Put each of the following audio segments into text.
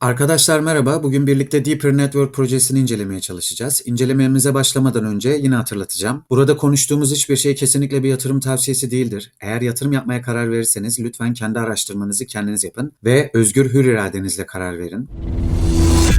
Arkadaşlar merhaba. Bugün birlikte Deeper Network projesini incelemeye çalışacağız. İncelememize başlamadan önce yine hatırlatacağım. Burada konuştuğumuz hiçbir şey kesinlikle bir yatırım tavsiyesi değildir. Eğer yatırım yapmaya karar verirseniz lütfen kendi araştırmanızı kendiniz yapın ve özgür hür iradenizle karar verin.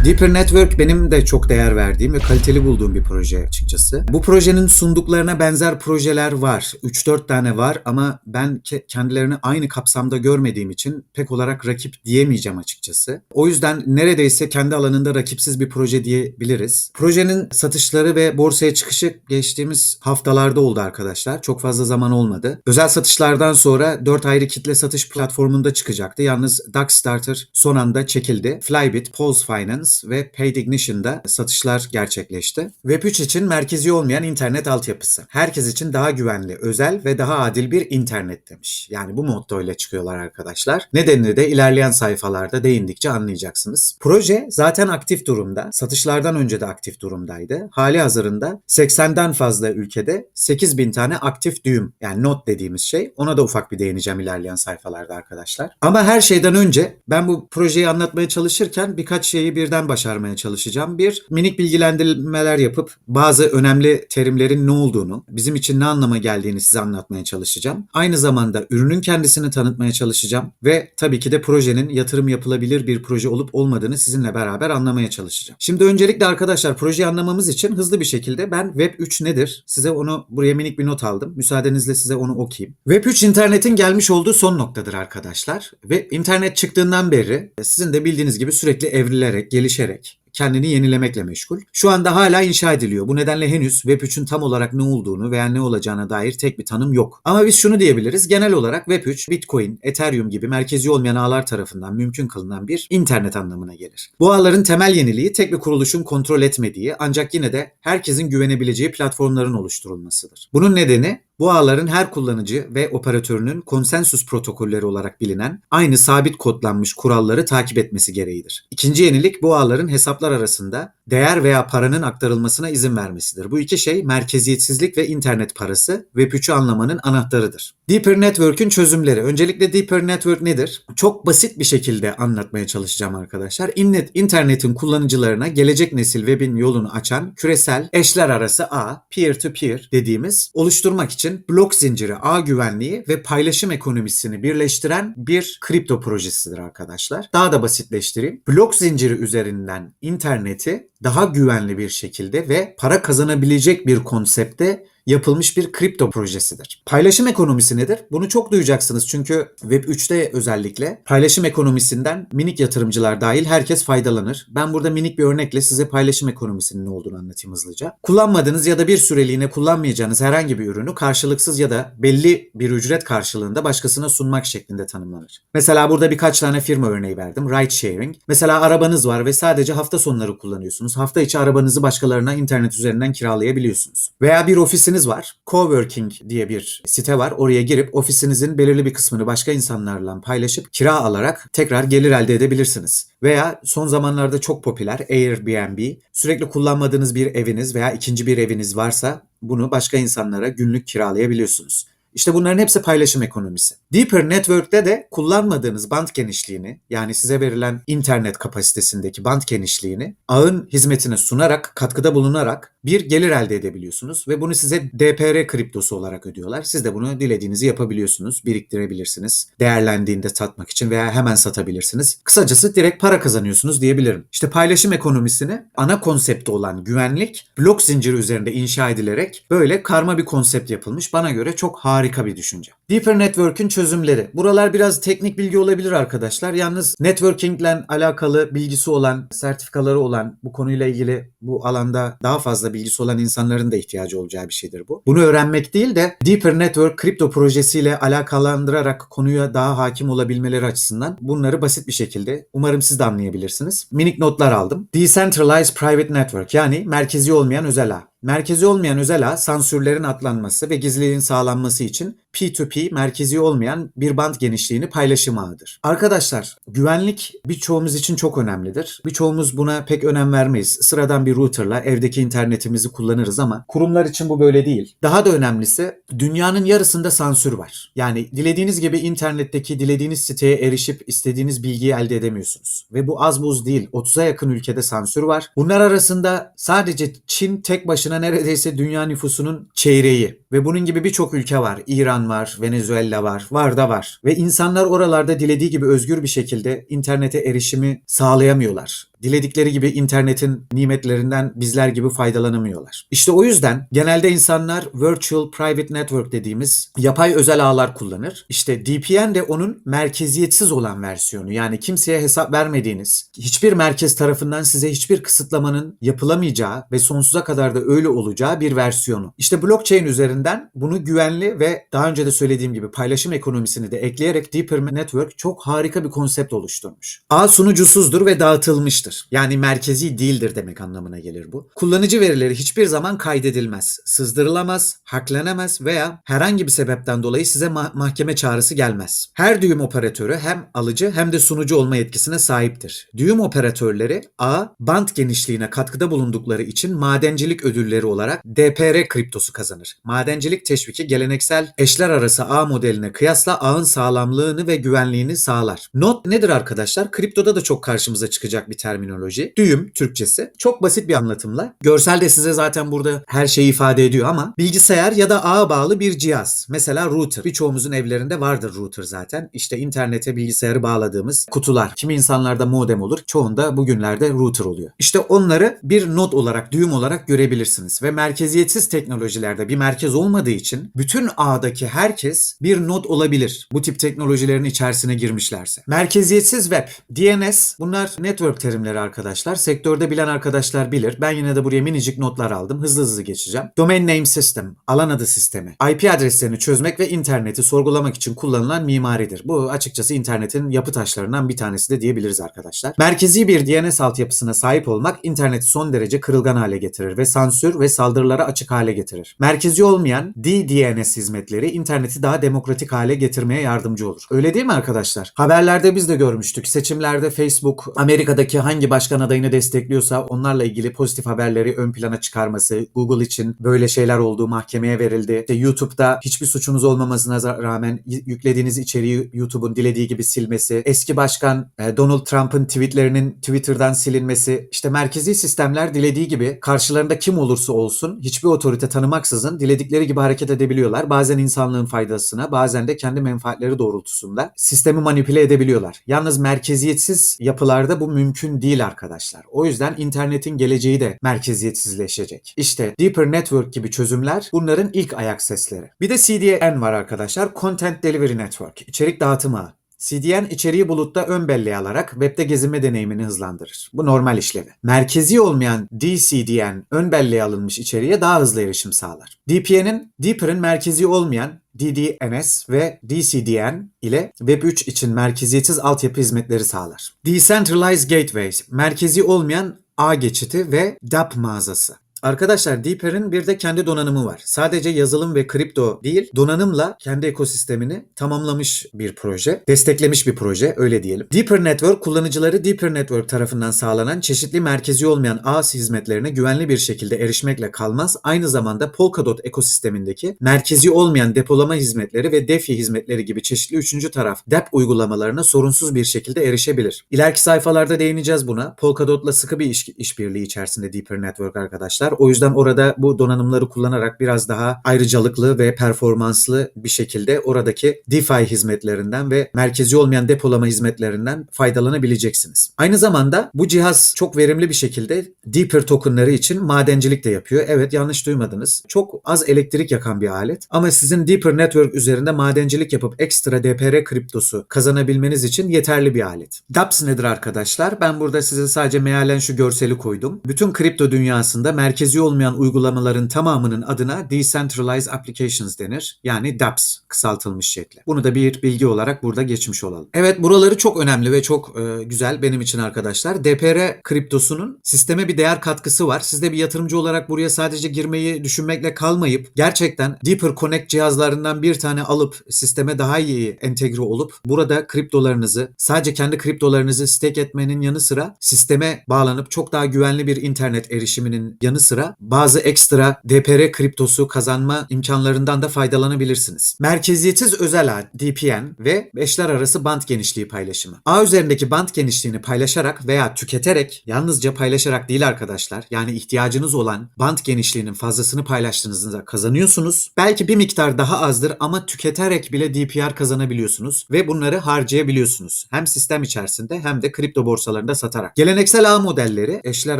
Deeper Network benim de çok değer verdiğim ve kaliteli bulduğum bir proje açıkçası. Bu projenin sunduklarına benzer projeler var. 3-4 tane var ama ben ke- kendilerini aynı kapsamda görmediğim için pek olarak rakip diyemeyeceğim açıkçası. O yüzden neredeyse kendi alanında rakipsiz bir proje diyebiliriz. Projenin satışları ve borsaya çıkışı geçtiğimiz haftalarda oldu arkadaşlar. Çok fazla zaman olmadı. Özel satışlardan sonra 4 ayrı kitle satış platformunda çıkacaktı. Yalnız Darkstarter son anda çekildi. Flybit, Pulse Finance ve Paid Ignition'da satışlar gerçekleşti. Web3 için merkezi olmayan internet altyapısı. Herkes için daha güvenli, özel ve daha adil bir internet demiş. Yani bu motto ile çıkıyorlar arkadaşlar. Nedenini de ilerleyen sayfalarda değindikçe anlayacaksınız. Proje zaten aktif durumda. Satışlardan önce de aktif durumdaydı. Hali hazırında 80'den fazla ülkede 8000 tane aktif düğüm yani not dediğimiz şey. Ona da ufak bir değineceğim ilerleyen sayfalarda arkadaşlar. Ama her şeyden önce ben bu projeyi anlatmaya çalışırken birkaç şeyi birden başarmaya çalışacağım. Bir, minik bilgilendirmeler yapıp bazı önemli terimlerin ne olduğunu, bizim için ne anlama geldiğini size anlatmaya çalışacağım. Aynı zamanda ürünün kendisini tanıtmaya çalışacağım ve tabii ki de projenin yatırım yapılabilir bir proje olup olmadığını sizinle beraber anlamaya çalışacağım. Şimdi öncelikle arkadaşlar projeyi anlamamız için hızlı bir şekilde ben Web 3 nedir? Size onu buraya minik bir not aldım. Müsaadenizle size onu okuyayım. Web 3 internetin gelmiş olduğu son noktadır arkadaşlar. Ve internet çıktığından beri sizin de bildiğiniz gibi sürekli evrilerek, gelişerek kendini yenilemekle meşgul. Şu anda hala inşa ediliyor. Bu nedenle henüz Web3'ün tam olarak ne olduğunu veya ne olacağına dair tek bir tanım yok. Ama biz şunu diyebiliriz. Genel olarak Web3, Bitcoin, Ethereum gibi merkezi olmayan ağlar tarafından mümkün kılınan bir internet anlamına gelir. Bu ağların temel yeniliği tek bir kuruluşun kontrol etmediği ancak yine de herkesin güvenebileceği platformların oluşturulmasıdır. Bunun nedeni bu ağların her kullanıcı ve operatörünün konsensus protokolleri olarak bilinen aynı sabit kodlanmış kuralları takip etmesi gereğidir. İkinci yenilik bu ağların hesaplar arasında değer veya paranın aktarılmasına izin vermesidir. Bu iki şey merkeziyetsizlik ve internet parası Web3'ü anlamanın anahtarıdır. Deeper Network'ün çözümleri. Öncelikle Deeper Network nedir? Çok basit bir şekilde anlatmaya çalışacağım arkadaşlar. İnnet, internetin kullanıcılarına gelecek nesil webin yolunu açan küresel eşler arası ağ, peer to peer dediğimiz oluşturmak için blok zinciri, ağ güvenliği ve paylaşım ekonomisini birleştiren bir kripto projesidir arkadaşlar. Daha da basitleştireyim. Blok zinciri üzerinden interneti daha güvenli bir şekilde ve para kazanabilecek bir konsepte yapılmış bir kripto projesidir. Paylaşım ekonomisi nedir? Bunu çok duyacaksınız çünkü Web 3'te özellikle paylaşım ekonomisinden minik yatırımcılar dahil herkes faydalanır. Ben burada minik bir örnekle size paylaşım ekonomisinin ne olduğunu anlatayım hızlıca. Kullanmadığınız ya da bir süreliğine kullanmayacağınız herhangi bir ürünü karşılıksız ya da belli bir ücret karşılığında başkasına sunmak şeklinde tanımlanır. Mesela burada birkaç tane firma örneği verdim. Ride sharing. Mesela arabanız var ve sadece hafta sonları kullanıyorsunuz. Hafta içi arabanızı başkalarına internet üzerinden kiralayabiliyorsunuz. Veya bir ofisiniz var. Coworking diye bir site var. Oraya girip ofisinizin belirli bir kısmını başka insanlarla paylaşıp kira alarak tekrar gelir elde edebilirsiniz. Veya son zamanlarda çok popüler Airbnb. Sürekli kullanmadığınız bir eviniz veya ikinci bir eviniz varsa bunu başka insanlara günlük kiralayabiliyorsunuz. İşte bunların hepsi paylaşım ekonomisi. Deeper Network'te de kullanmadığınız band genişliğini yani size verilen internet kapasitesindeki band genişliğini ağın hizmetine sunarak, katkıda bulunarak bir gelir elde edebiliyorsunuz ve bunu size DPR kriptosu olarak ödüyorlar. Siz de bunu dilediğinizi yapabiliyorsunuz, biriktirebilirsiniz. Değerlendiğinde satmak için veya hemen satabilirsiniz. Kısacası direkt para kazanıyorsunuz diyebilirim. İşte paylaşım ekonomisini ana konsepti olan güvenlik blok zinciri üzerinde inşa edilerek böyle karma bir konsept yapılmış. Bana göre çok harika bir düşünce. Deeper Network'ün çözümleri. Buralar biraz teknik bilgi olabilir arkadaşlar. Yalnız networking ile alakalı bilgisi olan, sertifikaları olan, bu konuyla ilgili bu alanda daha fazla bilgisi olan insanların da ihtiyacı olacağı bir şeydir bu. Bunu öğrenmek değil de Deeper Network kripto projesiyle alakalandırarak konuya daha hakim olabilmeleri açısından bunları basit bir şekilde umarım siz de anlayabilirsiniz. Minik notlar aldım. Decentralized Private Network yani merkezi olmayan özel ağ. Merkezi olmayan özel ağ sansürlerin atlanması ve gizliliğin sağlanması için P2P merkezi olmayan bir bant genişliğini paylaşım ağıdır. Arkadaşlar güvenlik birçoğumuz için çok önemlidir. Birçoğumuz buna pek önem vermeyiz. Sıradan bir routerla evdeki internetimizi kullanırız ama kurumlar için bu böyle değil. Daha da önemlisi dünyanın yarısında sansür var. Yani dilediğiniz gibi internetteki dilediğiniz siteye erişip istediğiniz bilgiyi elde edemiyorsunuz. Ve bu az buz değil. 30'a yakın ülkede sansür var. Bunlar arasında sadece Çin tek başına neredeyse dünya nüfusunun çeyreği. Ve bunun gibi birçok ülke var. İran var, Venezuela var, var da var. Ve insanlar oralarda dilediği gibi özgür bir şekilde internete erişimi sağlayamıyorlar. Diledikleri gibi internetin nimetlerinden bizler gibi faydalanamıyorlar. İşte o yüzden genelde insanlar Virtual Private Network dediğimiz yapay özel ağlar kullanır. İşte DPN de onun merkeziyetsiz olan versiyonu. Yani kimseye hesap vermediğiniz, hiçbir merkez tarafından size hiçbir kısıtlamanın yapılamayacağı ve sonsuza kadar da öyle olacağı bir versiyonu. İşte blockchain üzerinden bunu güvenli ve daha önce de söylediğim gibi paylaşım ekonomisini de ekleyerek Deeper Network çok harika bir konsept oluşturmuş. Ağ sunucusuzdur ve dağıtılmıştır. Yani merkezi değildir demek anlamına gelir bu. Kullanıcı verileri hiçbir zaman kaydedilmez, sızdırılamaz, haklanamaz veya herhangi bir sebepten dolayı size ma- mahkeme çağrısı gelmez. Her düğüm operatörü hem alıcı hem de sunucu olma yetkisine sahiptir. Düğüm operatörleri ağ band genişliğine katkıda bulundukları için madencilik ödülleri olarak DPR kriptosu kazanır. Madencilik teşviki geleneksel eşler arası ağ modeline kıyasla ağın sağlamlığını ve güvenliğini sağlar. Not nedir arkadaşlar? Kriptoda da çok karşımıza çıkacak bir terminoloji. Düğüm Türkçesi. Çok basit bir anlatımla. Görsel de size zaten burada her şeyi ifade ediyor ama bilgisayar ya da ağa bağlı bir cihaz. Mesela router. Birçoğumuzun evlerinde vardır router zaten. İşte internete bilgisayarı bağladığımız kutular. Kimi insanlarda modem olur. Çoğunda bugünlerde router oluyor. İşte onları bir node olarak, düğüm olarak görebilirsiniz. Ve merkeziyetsiz teknolojilerde bir merkez olmadığı için bütün ağdaki herkes bir node olabilir. Bu tip teknolojilerin içerisine girmişlerse. Merkeziyetsiz web, DNS bunlar network terimleri arkadaşlar. Sektörde bilen arkadaşlar bilir. Ben yine de buraya minicik notlar aldım. Hızlı hızlı geçeceğim. Domain Name System, alan adı sistemi. IP adreslerini çözmek ve interneti sorgulamak için kullanılan mimaridir. Bu açıkçası internetin yapı taşlarından bir tanesi de diyebiliriz arkadaşlar. Merkezi bir DNS altyapısına sahip olmak interneti son derece kırılgan hale getirir ve sansür ve saldırılara açık hale getirir. Merkezi olmayan DDNS hizmetleri interneti daha demokratik hale getirmeye yardımcı olur. Öyle değil mi arkadaşlar? Haberlerde biz de görmüştük. Seçimlerde Facebook Amerika'daki hangi başkan adayını destekliyorsa onlarla ilgili pozitif haberleri ön plana çıkarması, Google için böyle şeyler olduğu mahkemeye verildi. İşte YouTube'da hiçbir suçunuz olmamasına rağmen yüklediğiniz içeriği YouTube'un dilediği gibi silmesi, eski başkan e, Donald Trump'ın tweetlerinin Twitter'dan silinmesi, işte merkezi sistemler dilediği gibi karşılarında kim olursa olsun hiçbir otorite tanımaksızın diledikleri gibi hareket edebiliyorlar. Bazen insanlığın faydasına, bazen de kendi menfaatleri doğrultusunda sistemi manipüle edebiliyorlar. Yalnız merkeziyetsiz yapılarda bu mümkün değil arkadaşlar. O yüzden internetin geleceği de merkeziyetsizleşecek. İşte Deeper Network gibi çözümler bunların ilk ayak sesleri. Bir de CDN var arkadaşlar. Content Delivery Network. İçerik dağıtım ağı. CDN içeriği bulutta ön belleğe alarak webde gezinme deneyimini hızlandırır. Bu normal işlevi. Merkezi olmayan DCDN ön belleğe alınmış içeriğe daha hızlı erişim sağlar. DPN'in Deeper'ın merkezi olmayan DDNS ve DCDN ile Web3 için merkeziyetsiz altyapı hizmetleri sağlar. Decentralized Gateways, merkezi olmayan ağ geçiti ve DApp mağazası. Arkadaşlar Deeper'in bir de kendi donanımı var. Sadece yazılım ve kripto değil, donanımla kendi ekosistemini tamamlamış bir proje. Desteklemiş bir proje, öyle diyelim. Deeper Network kullanıcıları Deeper Network tarafından sağlanan çeşitli merkezi olmayan ağ hizmetlerine güvenli bir şekilde erişmekle kalmaz. Aynı zamanda Polkadot ekosistemindeki merkezi olmayan depolama hizmetleri ve DeFi hizmetleri gibi çeşitli üçüncü taraf DApp uygulamalarına sorunsuz bir şekilde erişebilir. İleriki sayfalarda değineceğiz buna. Polkadot'la sıkı bir iş, işbirliği içerisinde Deeper Network arkadaşlar. O yüzden orada bu donanımları kullanarak biraz daha ayrıcalıklı ve performanslı bir şekilde oradaki DeFi hizmetlerinden ve merkezi olmayan depolama hizmetlerinden faydalanabileceksiniz. Aynı zamanda bu cihaz çok verimli bir şekilde Deeper tokenları için madencilik de yapıyor. Evet yanlış duymadınız. Çok az elektrik yakan bir alet ama sizin Deeper Network üzerinde madencilik yapıp ekstra DPR kriptosu kazanabilmeniz için yeterli bir alet. DApps nedir arkadaşlar? Ben burada size sadece mealen şu görseli koydum. Bütün kripto dünyasında merkezi merkezi olmayan uygulamaların tamamının adına Decentralized Applications denir. Yani dApps kısaltılmış şekli. Bunu da bir bilgi olarak burada geçmiş olalım. Evet buraları çok önemli ve çok e, güzel benim için arkadaşlar. DPR kriptosunun sisteme bir değer katkısı var. Siz de bir yatırımcı olarak buraya sadece girmeyi düşünmekle kalmayıp gerçekten Deeper Connect cihazlarından bir tane alıp sisteme daha iyi entegre olup burada kriptolarınızı sadece kendi kriptolarınızı stake etmenin yanı sıra sisteme bağlanıp çok daha güvenli bir internet erişiminin yanı sıra bazı ekstra DPR kriptosu kazanma imkanlarından da faydalanabilirsiniz. Merkeziyetsiz özel ağ DPN ve eşler arası band genişliği paylaşımı. Ağ üzerindeki band genişliğini paylaşarak veya tüketerek yalnızca paylaşarak değil arkadaşlar yani ihtiyacınız olan band genişliğinin fazlasını paylaştığınızda kazanıyorsunuz. Belki bir miktar daha azdır ama tüketerek bile DPR kazanabiliyorsunuz ve bunları harcayabiliyorsunuz. Hem sistem içerisinde hem de kripto borsalarında satarak. Geleneksel ağ modelleri, eşler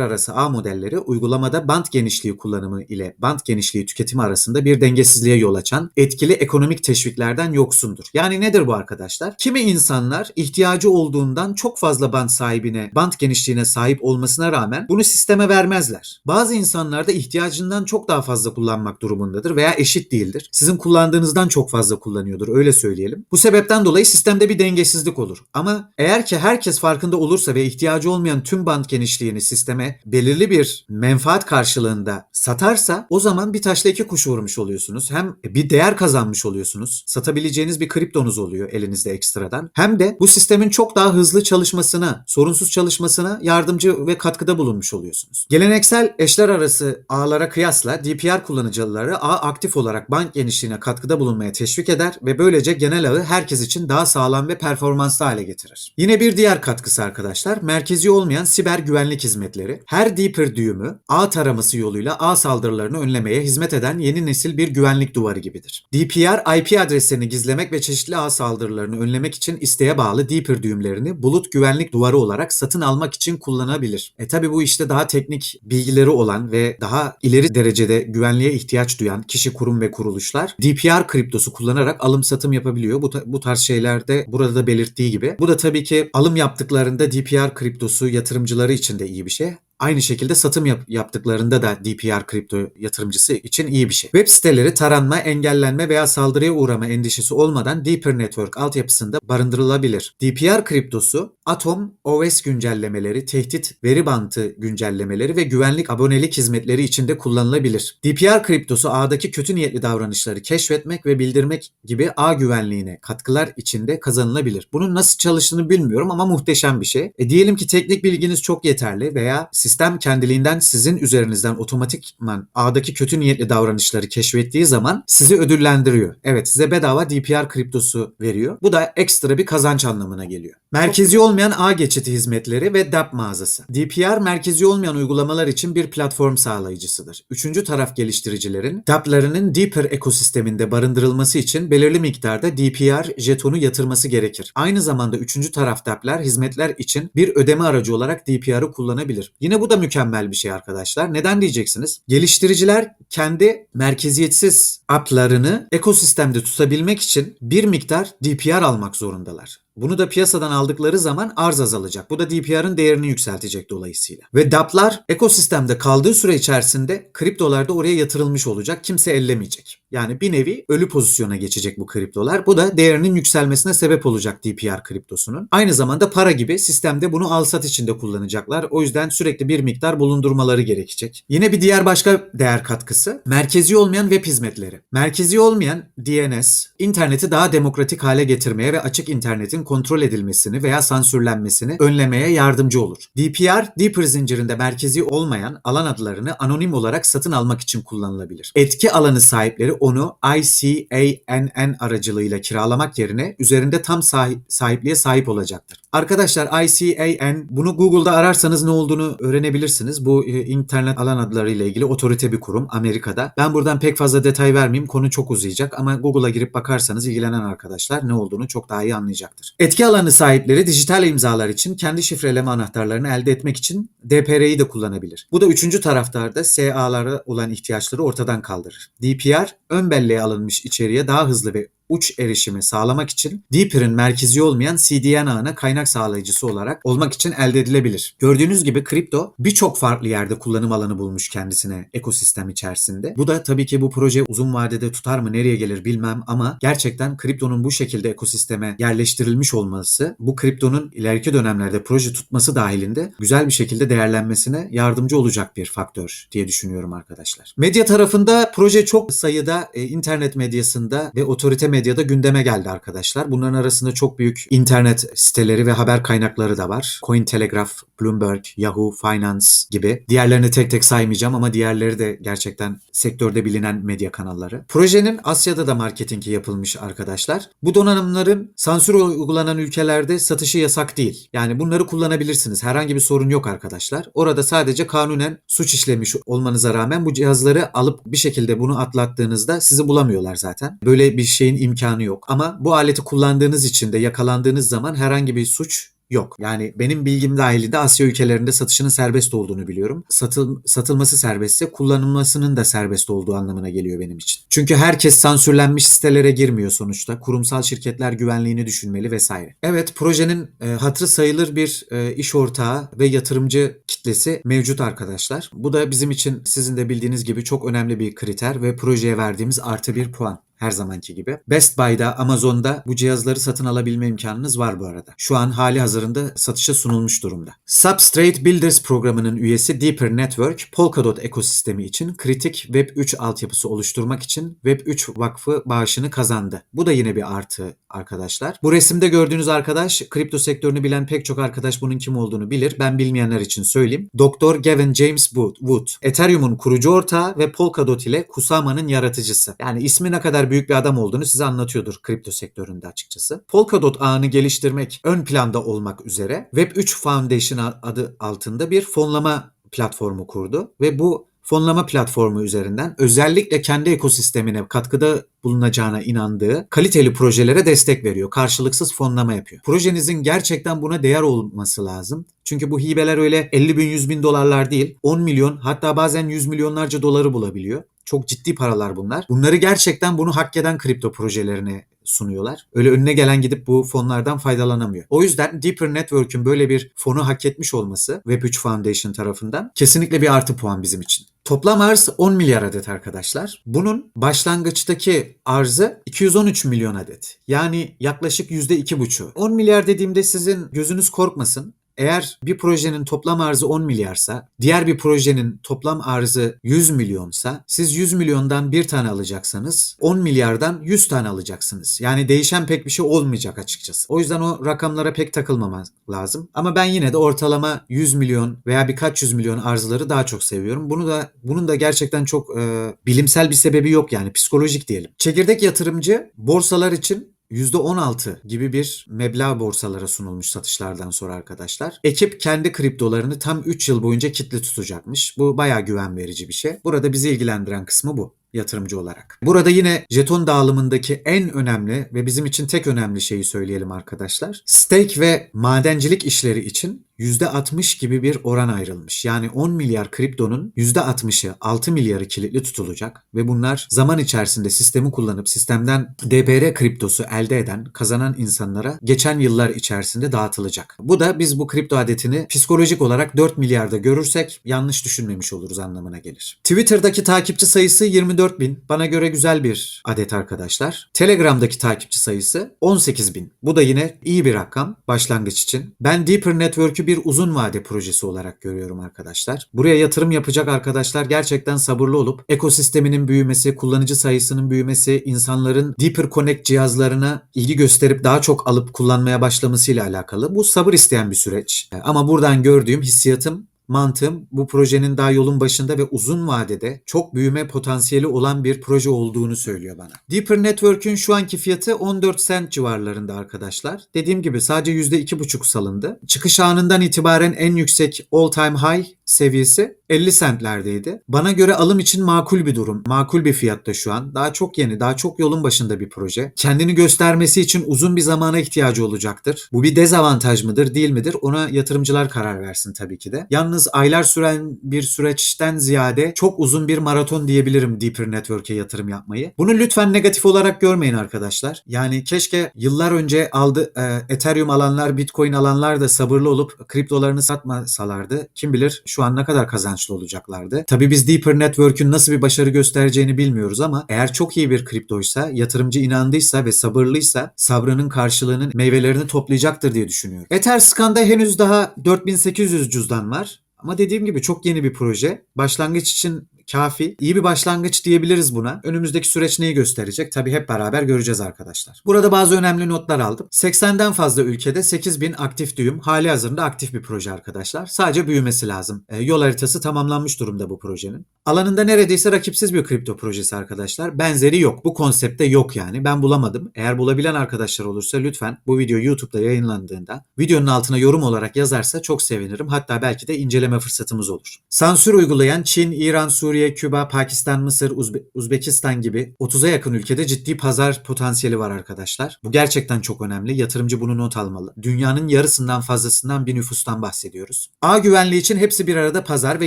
arası ağ modelleri uygulamada band genişliği kullanımı ile band genişliği tüketimi arasında bir dengesizliğe yol açan etkili ekonomik teşviklerden yoksundur. Yani nedir bu arkadaşlar? Kimi insanlar ihtiyacı olduğundan çok fazla band sahibine, band genişliğine sahip olmasına rağmen bunu sisteme vermezler. Bazı insanlar da ihtiyacından çok daha fazla kullanmak durumundadır veya eşit değildir. Sizin kullandığınızdan çok fazla kullanıyordur öyle söyleyelim. Bu sebepten dolayı sistemde bir dengesizlik olur. Ama eğer ki herkes farkında olursa ve ihtiyacı olmayan tüm band genişliğini sisteme belirli bir menfaat karşılığında satarsa o zaman bir taşla iki kuş vurmuş oluyorsunuz. Hem bir değer kazanmış oluyorsunuz. Satabileceğiniz bir kriptonuz oluyor elinizde ekstradan. Hem de bu sistemin çok daha hızlı çalışmasına, sorunsuz çalışmasına yardımcı ve katkıda bulunmuş oluyorsunuz. Geleneksel eşler arası ağlara kıyasla DPR kullanıcıları ağ aktif olarak bank genişliğine katkıda bulunmaya teşvik eder ve böylece genel ağı herkes için daha sağlam ve performanslı hale getirir. Yine bir diğer katkısı arkadaşlar merkezi olmayan siber güvenlik hizmetleri. Her Deeper düğümü ağ taraması yoluyla ağ saldırılarını önlemeye hizmet eden yeni nesil bir güvenlik duvarı gibidir. DPR IP adreslerini gizlemek ve çeşitli ağ saldırılarını önlemek için isteğe bağlı Deeper düğümlerini bulut güvenlik duvarı olarak satın almak için kullanabilir. E tabi bu işte daha teknik bilgileri olan ve daha ileri derecede güvenliğe ihtiyaç duyan kişi, kurum ve kuruluşlar DPR kriptosu kullanarak alım satım yapabiliyor. Bu, ta- bu tarz şeylerde burada da belirttiği gibi. Bu da tabii ki alım yaptıklarında DPR kriptosu yatırımcıları için de iyi bir şey. Aynı şekilde satım yap- yaptıklarında da DPR kripto yatırımcısı için iyi bir şey. Web siteleri taranma, engellenme veya saldırıya uğrama endişesi olmadan Deeper Network altyapısında barındırılabilir. DPR kriptosu Atom, OS güncellemeleri, tehdit veri bantı güncellemeleri ve güvenlik abonelik hizmetleri içinde kullanılabilir. DPR kriptosu ağdaki kötü niyetli davranışları keşfetmek ve bildirmek gibi ağ güvenliğine katkılar içinde kazanılabilir. Bunun nasıl çalıştığını bilmiyorum ama muhteşem bir şey. E diyelim ki teknik bilginiz çok yeterli veya sistem kendiliğinden sizin üzerinizden otomatikman ağdaki kötü niyetli davranışları keşfettiği zaman sizi ödüllendiriyor. Evet size bedava DPR kriptosu veriyor. Bu da ekstra bir kazanç anlamına geliyor. Merkezi olmayan ağ geçiti hizmetleri ve DApp mağazası. DPR merkezi olmayan uygulamalar için bir platform sağlayıcısıdır. Üçüncü taraf geliştiricilerin DApp'larının Deeper ekosisteminde barındırılması için belirli miktarda DPR jetonu yatırması gerekir. Aynı zamanda üçüncü taraf DApp'ler hizmetler için bir ödeme aracı olarak DPR'ı kullanabilir. Yine bu da mükemmel bir şey arkadaşlar. Neden diyeceksiniz? Geliştiriciler kendi merkeziyetsiz app'larını ekosistemde tutabilmek için bir miktar DPR almak zorundalar. Bunu da piyasadan aldıkları zaman arz azalacak. Bu da DPR'ın değerini yükseltecek dolayısıyla. Ve DApp'lar ekosistemde kaldığı süre içerisinde kriptolar da oraya yatırılmış olacak. Kimse ellemeyecek. Yani bir nevi ölü pozisyona geçecek bu kriptolar. Bu da değerinin yükselmesine sebep olacak DPR kriptosunun. Aynı zamanda para gibi sistemde bunu al sat içinde kullanacaklar. O yüzden sürekli bir miktar bulundurmaları gerekecek. Yine bir diğer başka değer katkısı merkezi olmayan web hizmetleri. Merkezi olmayan DNS interneti daha demokratik hale getirmeye ve açık internetin kontrol edilmesini veya sansürlenmesini önlemeye yardımcı olur. DPR, Deeper zincirinde merkezi olmayan alan adlarını anonim olarak satın almak için kullanılabilir. Etki alanı sahipleri onu ICANN aracılığıyla kiralamak yerine üzerinde tam sahip, sahipliğe sahip olacaktır. Arkadaşlar ICANN bunu Google'da ararsanız ne olduğunu öğrenebilirsiniz. Bu e, internet alan adları ile ilgili otorite bir kurum Amerika'da. Ben buradan pek fazla detay vermeyeyim. Konu çok uzayacak ama Google'a girip bakarsanız ilgilenen arkadaşlar ne olduğunu çok daha iyi anlayacaktır. Etki alanı sahipleri dijital imzalar için kendi şifreleme anahtarlarını elde etmek için DPR'yi de kullanabilir. Bu da üçüncü taraftarda SA'lara olan ihtiyaçları ortadan kaldırır. DPR ön belleğe alınmış içeriğe daha hızlı ve uç erişimi sağlamak için Deeper'ın merkezi olmayan CDN ağına kaynak sağlayıcısı olarak olmak için elde edilebilir. Gördüğünüz gibi kripto birçok farklı yerde kullanım alanı bulmuş kendisine ekosistem içerisinde. Bu da tabii ki bu proje uzun vadede tutar mı nereye gelir bilmem ama gerçekten kriptonun bu şekilde ekosisteme yerleştirilmiş olması bu kriptonun ileriki dönemlerde proje tutması dahilinde güzel bir şekilde değerlenmesine yardımcı olacak bir faktör diye düşünüyorum arkadaşlar. Medya tarafında proje çok sayıda e, internet medyasında ve otorite medyada gündeme geldi arkadaşlar. Bunların arasında çok büyük internet siteleri ve haber kaynakları da var. Cointelegraph, Bloomberg, Yahoo, Finance gibi. Diğerlerini tek tek saymayacağım ama diğerleri de gerçekten sektörde bilinen medya kanalları. Projenin Asya'da da marketingi yapılmış arkadaşlar. Bu donanımların sansür uygulanan ülkelerde satışı yasak değil. Yani bunları kullanabilirsiniz. Herhangi bir sorun yok arkadaşlar. Orada sadece kanunen suç işlemiş olmanıza rağmen bu cihazları alıp bir şekilde bunu atlattığınızda sizi bulamıyorlar zaten. Böyle bir şeyin imkanı yok. Ama bu aleti kullandığınız için de yakalandığınız zaman herhangi bir suç yok. Yani benim bilgim dahilinde Asya ülkelerinde satışının serbest olduğunu biliyorum. Satıl, satılması serbestse kullanılmasının da serbest olduğu anlamına geliyor benim için. Çünkü herkes sansürlenmiş sitelere girmiyor sonuçta. Kurumsal şirketler güvenliğini düşünmeli vesaire. Evet projenin e, hatırı sayılır bir e, iş ortağı ve yatırımcı kitlesi mevcut arkadaşlar. Bu da bizim için sizin de bildiğiniz gibi çok önemli bir kriter ve projeye verdiğimiz artı bir puan her zamanki gibi. Best Buy'da, Amazon'da bu cihazları satın alabilme imkanınız var bu arada. Şu an hali hazırında satışa sunulmuş durumda. Substrate Builders programının üyesi Deeper Network, Polkadot ekosistemi için kritik Web 3 altyapısı oluşturmak için Web 3 Vakfı bağışını kazandı. Bu da yine bir artı arkadaşlar. Bu resimde gördüğünüz arkadaş, kripto sektörünü bilen pek çok arkadaş bunun kim olduğunu bilir. Ben bilmeyenler için söyleyeyim. Doktor Gavin James Wood, Ethereum'un kurucu ortağı ve Polkadot ile Kusama'nın yaratıcısı. Yani ismi ne kadar büyük bir adam olduğunu size anlatıyordur kripto sektöründe açıkçası. Polkadot ağını geliştirmek ön planda olmak üzere Web3 Foundation adı altında bir fonlama platformu kurdu ve bu fonlama platformu üzerinden özellikle kendi ekosistemine katkıda bulunacağına inandığı kaliteli projelere destek veriyor. Karşılıksız fonlama yapıyor. Projenizin gerçekten buna değer olması lazım. Çünkü bu hibeler öyle 50 bin 100 bin dolarlar değil 10 milyon hatta bazen 100 milyonlarca doları bulabiliyor. Çok ciddi paralar bunlar. Bunları gerçekten bunu hak eden kripto projelerine sunuyorlar. Öyle önüne gelen gidip bu fonlardan faydalanamıyor. O yüzden Deeper Network'ün böyle bir fonu hak etmiş olması Web3 Foundation tarafından kesinlikle bir artı puan bizim için. Toplam arz 10 milyar adet arkadaşlar. Bunun başlangıçtaki arzı 213 milyon adet. Yani yaklaşık %2,5. 10 milyar dediğimde sizin gözünüz korkmasın. Eğer bir projenin toplam arzı 10 milyarsa, diğer bir projenin toplam arzı 100 milyonsa, siz 100 milyondan bir tane alacaksanız 10 milyardan 100 tane alacaksınız. Yani değişen pek bir şey olmayacak açıkçası. O yüzden o rakamlara pek takılmamak lazım. Ama ben yine de ortalama 100 milyon veya birkaç yüz milyon arzları daha çok seviyorum. Bunu da bunun da gerçekten çok e, bilimsel bir sebebi yok yani psikolojik diyelim. Çekirdek yatırımcı borsalar için %16 gibi bir meblağ borsalara sunulmuş satışlardan sonra arkadaşlar. Ekip kendi kriptolarını tam 3 yıl boyunca kitle tutacakmış. Bu bayağı güven verici bir şey. Burada bizi ilgilendiren kısmı bu yatırımcı olarak. Burada yine jeton dağılımındaki en önemli ve bizim için tek önemli şeyi söyleyelim arkadaşlar. Stake ve madencilik işleri için %60 gibi bir oran ayrılmış. Yani 10 milyar kriptonun %60'ı 6 milyarı kilitli tutulacak ve bunlar zaman içerisinde sistemi kullanıp sistemden DPR kriptosu elde eden, kazanan insanlara geçen yıllar içerisinde dağıtılacak. Bu da biz bu kripto adetini psikolojik olarak 4 milyarda görürsek yanlış düşünmemiş oluruz anlamına gelir. Twitter'daki takipçi sayısı 24 bin. Bana göre güzel bir adet arkadaşlar. Telegram'daki takipçi sayısı 18 bin. Bu da yine iyi bir rakam başlangıç için. Ben Deeper Network'ü bir uzun vade projesi olarak görüyorum arkadaşlar. Buraya yatırım yapacak arkadaşlar gerçekten sabırlı olup ekosisteminin büyümesi, kullanıcı sayısının büyümesi, insanların Deeper Connect cihazlarına ilgi gösterip daha çok alıp kullanmaya başlamasıyla alakalı. Bu sabır isteyen bir süreç. Ama buradan gördüğüm hissiyatım mantığım bu projenin daha yolun başında ve uzun vadede çok büyüme potansiyeli olan bir proje olduğunu söylüyor bana. Deeper Network'ün şu anki fiyatı 14 cent civarlarında arkadaşlar. Dediğim gibi sadece %2,5 salındı. Çıkış anından itibaren en yüksek all time high seviyesi 50 centlerdeydi. Bana göre alım için makul bir durum. Makul bir fiyatta şu an. Daha çok yeni, daha çok yolun başında bir proje. Kendini göstermesi için uzun bir zamana ihtiyacı olacaktır. Bu bir dezavantaj mıdır, değil midir? Ona yatırımcılar karar versin tabii ki de. Yalnız aylar süren bir süreçten ziyade çok uzun bir maraton diyebilirim Deeper Network'e yatırım yapmayı. Bunu lütfen negatif olarak görmeyin arkadaşlar. Yani keşke yıllar önce aldı e, Ethereum alanlar, Bitcoin alanlar da sabırlı olup kriptolarını satmasalardı. Kim bilir şu an ne kadar kazançlı olacaklardı. Tabii biz Deeper Network'ün nasıl bir başarı göstereceğini bilmiyoruz ama eğer çok iyi bir kriptoysa, yatırımcı inandıysa ve sabırlıysa sabrının karşılığının meyvelerini toplayacaktır diye düşünüyorum. Etherscan'da henüz daha 4800 cüzdan var. Ama dediğim gibi çok yeni bir proje. Başlangıç için kafi. İyi bir başlangıç diyebiliriz buna. Önümüzdeki süreç neyi gösterecek? Tabii hep beraber göreceğiz arkadaşlar. Burada bazı önemli notlar aldım. 80'den fazla ülkede 8000 aktif düğüm. Hali hazırda aktif bir proje arkadaşlar. Sadece büyümesi lazım. E, yol haritası tamamlanmış durumda bu projenin. Alanında neredeyse rakipsiz bir kripto projesi arkadaşlar. Benzeri yok. Bu konsepte yok yani. Ben bulamadım. Eğer bulabilen arkadaşlar olursa lütfen bu video YouTube'da yayınlandığında videonun altına yorum olarak yazarsa çok sevinirim. Hatta belki de inceleme fırsatımız olur. Sansür uygulayan Çin, İran, Suriye, Küba, Pakistan, Mısır, Uzbe- Uzbekistan gibi 30'a yakın ülkede ciddi pazar potansiyeli var arkadaşlar. Bu gerçekten çok önemli. Yatırımcı bunu not almalı. Dünyanın yarısından fazlasından bir nüfustan bahsediyoruz. Ağ güvenliği için hepsi bir arada pazar ve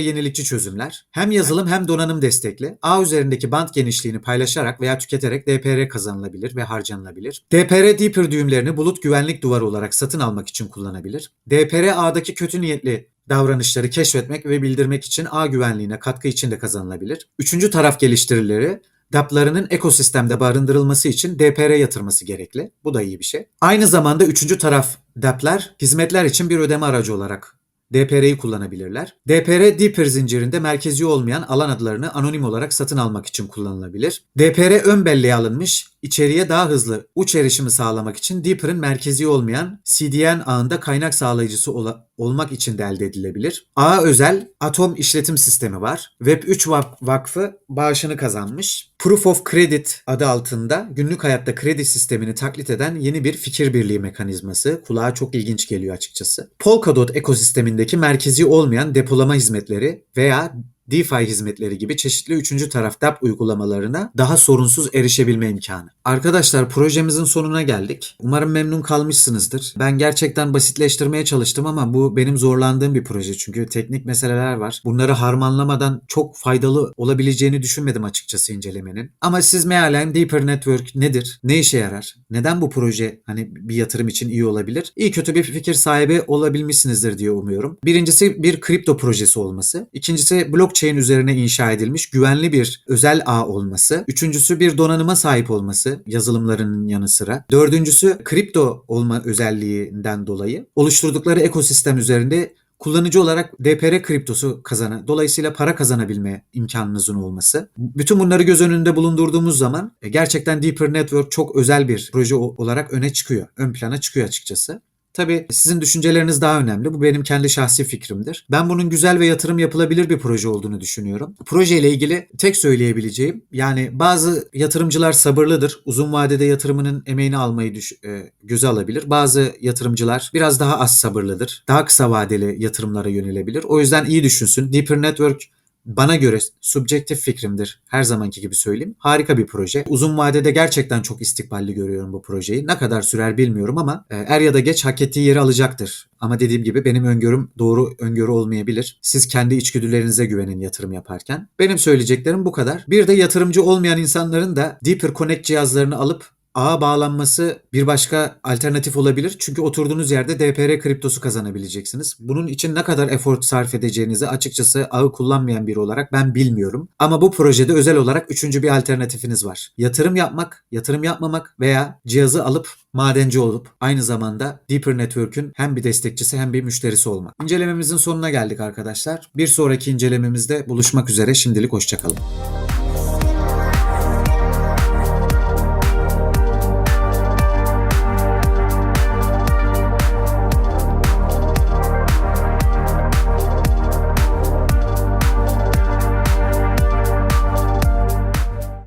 yenilikçi çözümler. Hem yazılım hem donanım destekli. Ağ üzerindeki band genişliğini paylaşarak veya tüketerek DPR kazanılabilir ve harcanılabilir. DPR Deeper düğümlerini bulut güvenlik duvarı olarak satın almak için kullanabilir. DPR ağdaki kötü niyetli davranışları keşfetmek ve bildirmek için ağ güvenliğine katkı için de kazanılabilir. Üçüncü taraf geliştirileri DAP'larının ekosistemde barındırılması için DPR yatırması gerekli. Bu da iyi bir şey. Aynı zamanda üçüncü taraf DAP'lar hizmetler için bir ödeme aracı olarak DPR'yi kullanabilirler. DPR Deeper zincirinde merkezi olmayan alan adlarını anonim olarak satın almak için kullanılabilir. DPR ön belleğe alınmış, içeriye daha hızlı uç erişimi sağlamak için Deeper'ın merkezi olmayan CDN ağında kaynak sağlayıcısı ola- olmak için de elde edilebilir. Ağa özel Atom işletim sistemi var. Web3 Vak- Vakfı bağışını kazanmış. Proof of Credit adı altında günlük hayatta kredi sistemini taklit eden yeni bir fikir birliği mekanizması. Kulağa çok ilginç geliyor açıkçası. Polkadot ekosistemindeki merkezi olmayan depolama hizmetleri veya DeFi hizmetleri gibi çeşitli üçüncü taraf DApp uygulamalarına daha sorunsuz erişebilme imkanı. Arkadaşlar projemizin sonuna geldik. Umarım memnun kalmışsınızdır. Ben gerçekten basitleştirmeye çalıştım ama bu benim zorlandığım bir proje çünkü teknik meseleler var. Bunları harmanlamadan çok faydalı olabileceğini düşünmedim açıkçası incelemenin. Ama siz mealen Deeper Network nedir? Ne işe yarar? Neden bu proje hani bir yatırım için iyi olabilir? İyi kötü bir fikir sahibi olabilmişsinizdir diye umuyorum. Birincisi bir kripto projesi olması. İkincisi blockchain üzerine inşa edilmiş güvenli bir özel ağ olması. Üçüncüsü bir donanıma sahip olması yazılımlarının yanı sıra. Dördüncüsü kripto olma özelliğinden dolayı oluşturdukları ekosistem üzerinde kullanıcı olarak DPR kriptosu kazanı, dolayısıyla para kazanabilme imkanınızın olması. Bütün bunları göz önünde bulundurduğumuz zaman e, gerçekten Deeper Network çok özel bir proje olarak öne çıkıyor. Ön plana çıkıyor açıkçası. Tabii sizin düşünceleriniz daha önemli. Bu benim kendi şahsi fikrimdir. Ben bunun güzel ve yatırım yapılabilir bir proje olduğunu düşünüyorum. Proje ile ilgili tek söyleyebileceğim yani bazı yatırımcılar sabırlıdır. Uzun vadede yatırımının emeğini almayı düş- e, göze alabilir. Bazı yatırımcılar biraz daha az sabırlıdır. Daha kısa vadeli yatırımlara yönelebilir. O yüzden iyi düşünsün. Deeper Network bana göre subjektif fikrimdir. Her zamanki gibi söyleyeyim. Harika bir proje. Uzun vadede gerçekten çok istikballi görüyorum bu projeyi. Ne kadar sürer bilmiyorum ama e, er ya da geç hak ettiği yeri alacaktır. Ama dediğim gibi benim öngörüm doğru öngörü olmayabilir. Siz kendi içgüdülerinize güvenin yatırım yaparken. Benim söyleyeceklerim bu kadar. Bir de yatırımcı olmayan insanların da Deeper Connect cihazlarını alıp ağa bağlanması bir başka alternatif olabilir. Çünkü oturduğunuz yerde DPR kriptosu kazanabileceksiniz. Bunun için ne kadar efor sarf edeceğinizi açıkçası ağı kullanmayan biri olarak ben bilmiyorum. Ama bu projede özel olarak üçüncü bir alternatifiniz var. Yatırım yapmak, yatırım yapmamak veya cihazı alıp madenci olup aynı zamanda Deeper Network'ün hem bir destekçisi hem bir müşterisi olmak. İncelememizin sonuna geldik arkadaşlar. Bir sonraki incelememizde buluşmak üzere. Şimdilik hoşçakalın.